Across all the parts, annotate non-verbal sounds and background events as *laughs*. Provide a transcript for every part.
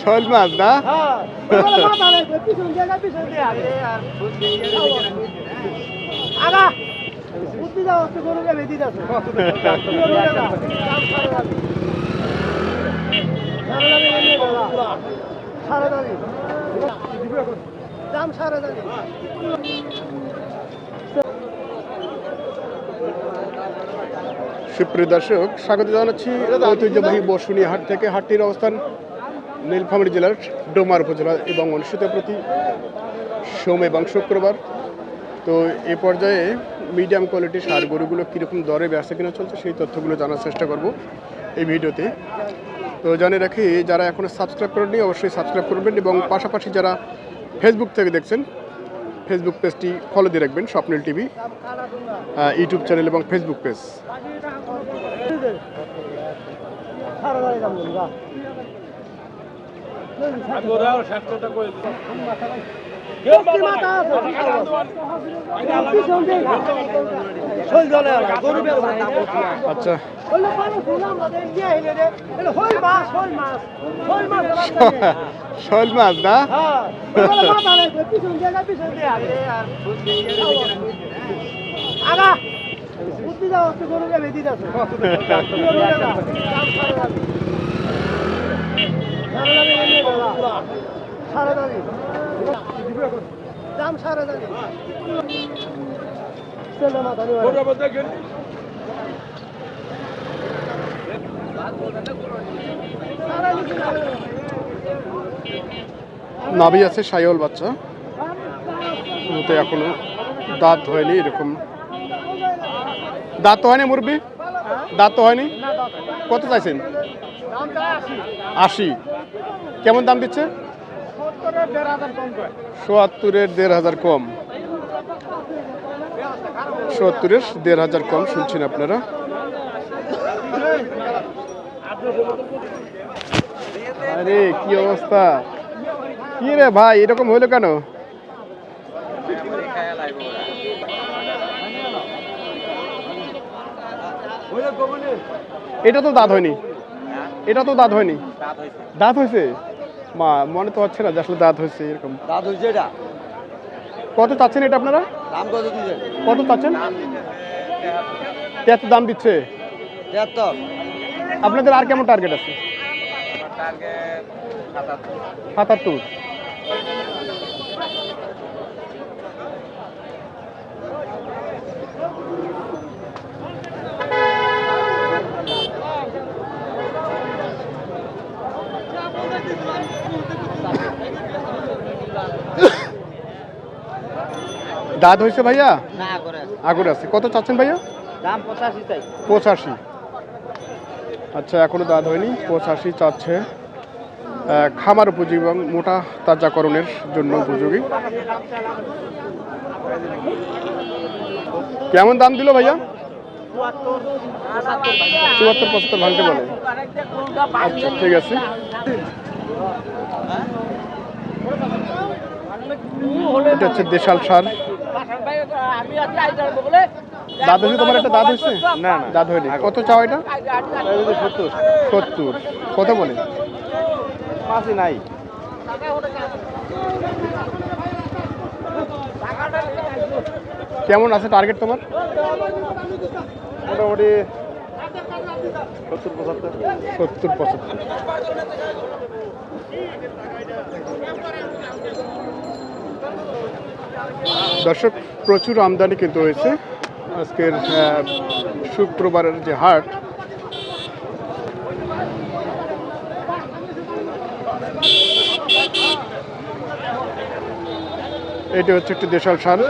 শোল মাছ না? হ্যাঁ মাথা লাগবে পিছন দিয়ে পিছন দিয়ে আগে আগা বুদ্ধি দাও একটু গরুকে বেঁধে দাও সারা দাঁড়ি দাম সারা দাঁড়ি সুপ্রিয় দর্শক, স্বাগত জানাচ্ছি ঐতিহ্যবাহী বসুনি হাট থেকে হাটটির অবস্থান নীলফামারী জেলার ডোমার উপজেলা এবং অনুষ্ঠিত প্রতি সোম এবং শুক্রবার। তো এ পর্যায়ে মিডিয়াম কোয়ালিটির সার গরুগুলো কীরকম দরে ব্যবসা কিনা চলছে সেই তথ্যগুলো জানার চেষ্টা করব এই ভিডিওতে। তো জানিয়ে রাখি, যারা এখনও সাবস্ক্রাইব করেননি, অবশ্যই সাবস্ক্রাইব করবেন এবং পাশাপাশি যারা ফেসবুক থেকে দেখছেন ফেসবুক পেজটি ফলো দিয়ে রাখবেন স্বপ্নিল টিভি ইউটিউব চ্যানেল এবং ফেসবুক পেজ শোল। আচ্ছা মাছ, না হ্যাঁ, আগে। বুদ্ধি গরুকে বেঁধে সারা দাবি। দাম সারা দাবি। নাভি আছে সাইওয়াল বাচ্চা। তো এখনও দাঁত হয়নি এরকম। দাঁত তো হয়নি মুরবি দাঁত তো হয়নি? কত চাইছেন? আশি। কেমন দাম দিচ্ছে? সোয়াত্তরের দেড় হাজার কম। সত্তরের, দেড় হাজার কম শুনছেন আপনারা। আরে, কি অবস্থা? কি রে ভাই, এরকম হইল কেন? এটা তো দাঁত হয়নি। এটা তো দাঁত হয়নি। দাঁত হয়েছে মা, মনে তো হচ্ছে না যে আসলে দাঁত হয়েছে এরকম। দাঁত হয়েছে এটা? কত চাচ্ছেন এটা আপনারা? দাম কত দিচ্ছেন কত চাচ্ছেন? এত দাম দিচ্ছে। আপনাদের আর কেমন টার্গেট আছে? সাতাত্তর। দাঁত হয়েছে ভাইয়া? আগুন আছে। কত চাচ্ছেন ভাইয়া? দাম পঁচাশি চাই। পঁচাশি। আচ্ছা এখনও দাঁত হয়নি। পঁচাশি চাচ্ছে। খামার উপযোগী এবং মোটা তাজাকরণের জন্য উপযোগী। কেমন দাম দিল ভাইয়া? চুয়াত্তর পঁচাত্তর ভাঙতে বলে। আচ্ছা ঠিক আছে। এটা হচ্ছে দেশাল সার। দাঁত হয়েছে তোমার একটা দাঁত হয়েছে না না। দাঁত হয়নি। কত চাও এটা? সত্তর। সত্তর। কত বলে? পাঁচই নাই। কেমন আছে টার্গেট তোমার? মোটামুটি সত্তর পঁচাত্তর। সত্তর পঁচাত্তর। দর্শক প্রচুর আমদানি কিন্তু হয়েছে। আজকের শুক্রবারের যে হাট এটি হচ্ছে একটি দেশাল সার।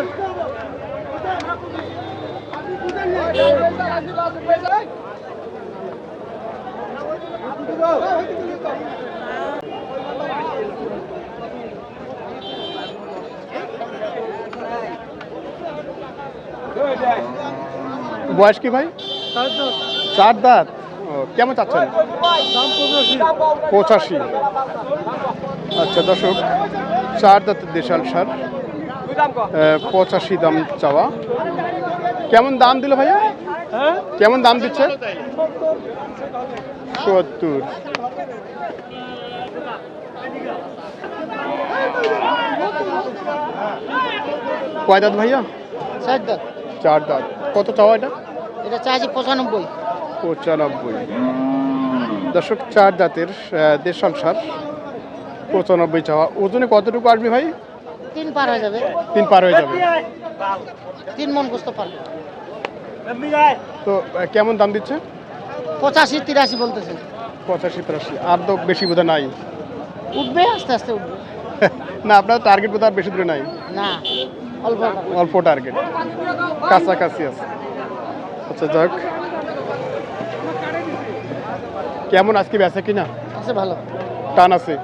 বয়স কি ভাই? চার দাঁত। ও, কেমন চাচ্ছেন? পঁচাশি। আচ্ছা দর্শক চার দাঁতের দেশাল সার। পঁচাশি দাম চাওয়া। কেমন দাম দিল ভাইয়া? হ্যাঁ? কেমন দাম দিচ্ছে? সত্তর। কয় দাঁত ভাইয়া? ষাট দাঁত। চার দাঁত। কত চাওয়া এটা? এটা চাইছি পঁচানব্বই। পঁচানব্বই। দর্শক চার জাতের আহ, দেশাল সার পঁচানব্বই চাওয়া। ওজনে কতটুকু আসবে ভাই? তিন পার হয়ে যাবে। তিন পার হয়ে যাবে। তিন মন গোস্ত পার। তো কেমন দাম দিচ্ছে? পঁচাশি তিরাশি বলতেছে। পঁচাশি তিরাশি। আর তো বেশি বোধহয় নাই। উঠবে আস্তে আস্তে উঠবে। না আপনার টার্গেট বোধহয় আর বেশি দূরে নাই। না অল্প। অল্প টার্গেট কাছাকাছি আছে। আচ্ছা যাক। কেমন আজকে বেচা কিনা? আছে ভালো। টান আছে।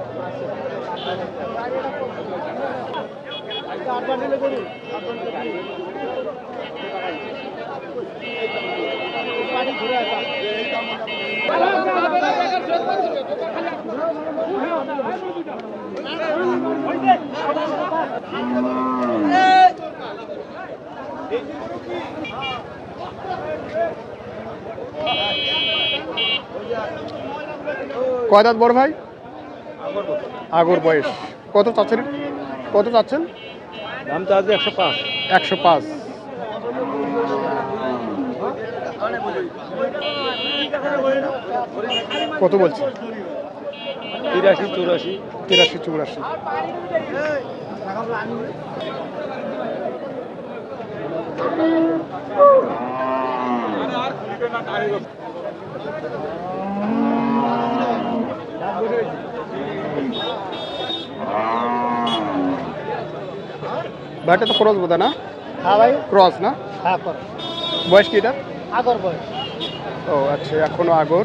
কয় দাঁত বড় ভাই? আগর বয়স। কত চাচ্ছেন? কত চাচ্ছেন? দাম আজ একশো পাঁচ। একশো পাঁচ। কত বলছে তিরাশি চৌরাশি। তিরাশি চৌরাশি। ভাইটা তো ক্রস বোধ না? হ্যাঁ ভাই। ক্রস না? হ্যাঁ বয়স কি এটা? আগর বয়স। ও আচ্ছা এখনও আগর।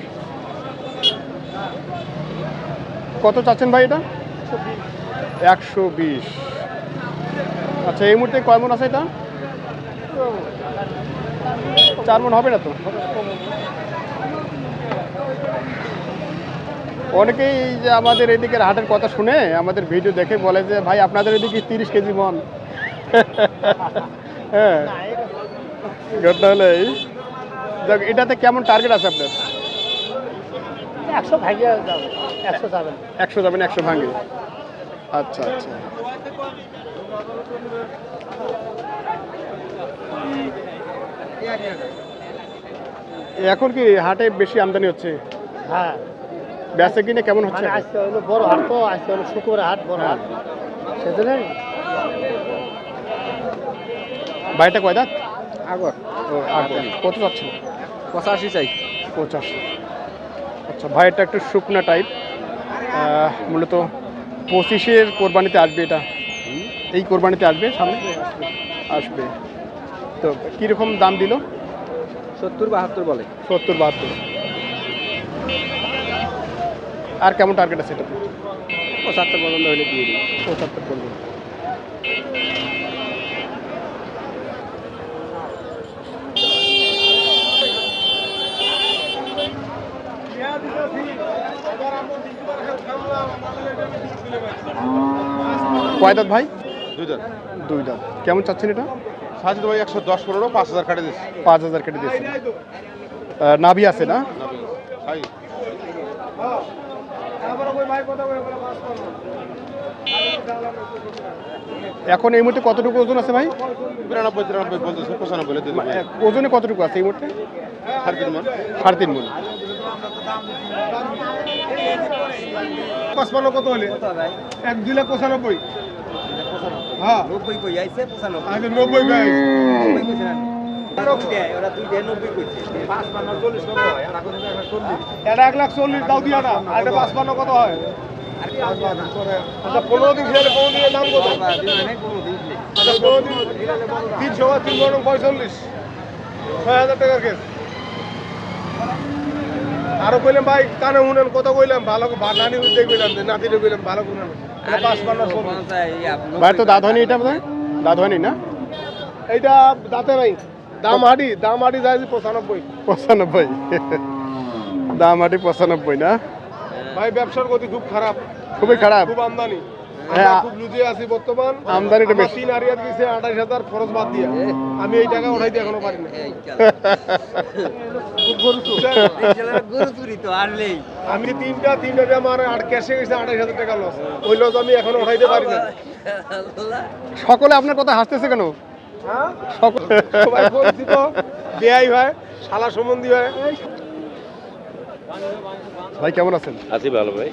কত চাচ্ছেন ভাই এটা? একশো বিশ। আচ্ছা এই মুহূর্তে কয় মন আছে এটা? চার মন হবে না তো? অনেকেই যে আমাদের এদিকের হাটের কথা শুনে আমাদের ভিডিও দেখে বলে যে ভাই আপনাদের এদিকে তিরিশ কেজি মন। *laughs* হ্যাঁ। ঘটনা হলে যাক, এটাতে কেমন টার্গেট আছে আপনার? একশো যাবে একশো যাবেন একশো যাবেন একশো ভাঙে। আচ্ছা আচ্ছা। এখন কি হাটে বেশি আমদানি হচ্ছে? হ্যাঁ। বেচা কিনে কেমন হচ্ছে মানে আজকে হলো বড় হাট তো আজকে হলো শুক্রবার হাট বড় হাট। সেজন্যই বাড়িটা কয় দাঁত? আগর। ও আগর। কত যাচ্ছেন? পঁচাশি চাই। পঁচাশি। আচ্ছা ভাইটা একটু শুকনা টাইপ মূলত পঁচিশের কোরবানিতে আসবে এটা। এই কোরবানিতে আসবে সামনে? আসবে। তো কীরকম দাম দিল? সত্তর বাহাত্তর বলে। সত্তর বাহাত্তর। আর কেমন টার্গেট আছে এটা? পঁচাত্তর পর্যন্ত হলে দিয়ে দিই। পঁচাত্তর পর্যন্ত। কয় দাঁত ভাই? দুই দাম দুই দাঁত। কেমন চাচ্ছেন এটা? সাজিদ ভাই একশো দশ পনেরো পাঁচ হাজার কাটে দিচ্ছি পাঁচ হাজার কেটে দিয়েছে নাভি আছে না? ভাই। এখন এই মুহূর্তে কতটুকু ওজন আছে ভাই? বিরানব্বই তিরানব্বই পঞ্চাশ পঁচানব্বই ওজনে কতটুকু আছে এই মুহূর্তে? সাড়ে তিন মন। সাড়ে তিন মন। পাঁচপান্ন কত হলে? এক দুই লাখ পঁচানব্বই। হ্যাঁ। নব্বই কই আইছে পঁচানব্বই। আগে নব্বই গাই এটা এক লাখ চল্লিশ দাও দিয়া না। আর এটা পাঁচপান্ন কত হয়? আচ্ছা পনেরো দিন খেলে পনেরো দিনের দাম কত? আচ্ছা পনেরো দিন তিনশো বা তিন বরং পঁয়তাল্লিশ। ছয় হাজার টাকার কেস। আরও কইলাম ভাই কানে শুনেন কত কইলাম ভালো নানি উদ্যোগ কইলাম যে নাতিরে কইলাম ভালো এটা পাঁচপান্ন ভাই তো দাঁত হয়নি এটা দাঁত হয়নি না? এইটা দাঁতে নাই। দাম হাঁটি দাম হাঁটি যায় পঁচানব্বই। পঁচানব্বই। দাম পঁচানব্বই না? ভাই ব্যবসার গতি খুব খারাপ। খুবই খারাপ। খুব আমদানি। হ্যাঁ, খুব লুজে আছি বর্তমান। আমদানিটা আমার বেশি। তিন আরিয়াত গেছে আঠাশ হাজার খরচ বাদ দিয়ে। আমি এই টাকা উঠাইতে এখনও পারি না। গরু চুরি। তো আনলেই আমি তিনটা তিনটা আমার আর ক্যাশে গেছে আঠাশ হাজার টাকা লস ওই লস আমি এখনও উঠাইতে পারি না। সকলে আপনার কথা হাসতেছে কেন? হ্যাঁ? সবাই পরিচিত। বেয়াই হয় শালা সম্বন্ধী হয় ভাই কেমন আছেন? আছি ভালো ভাই।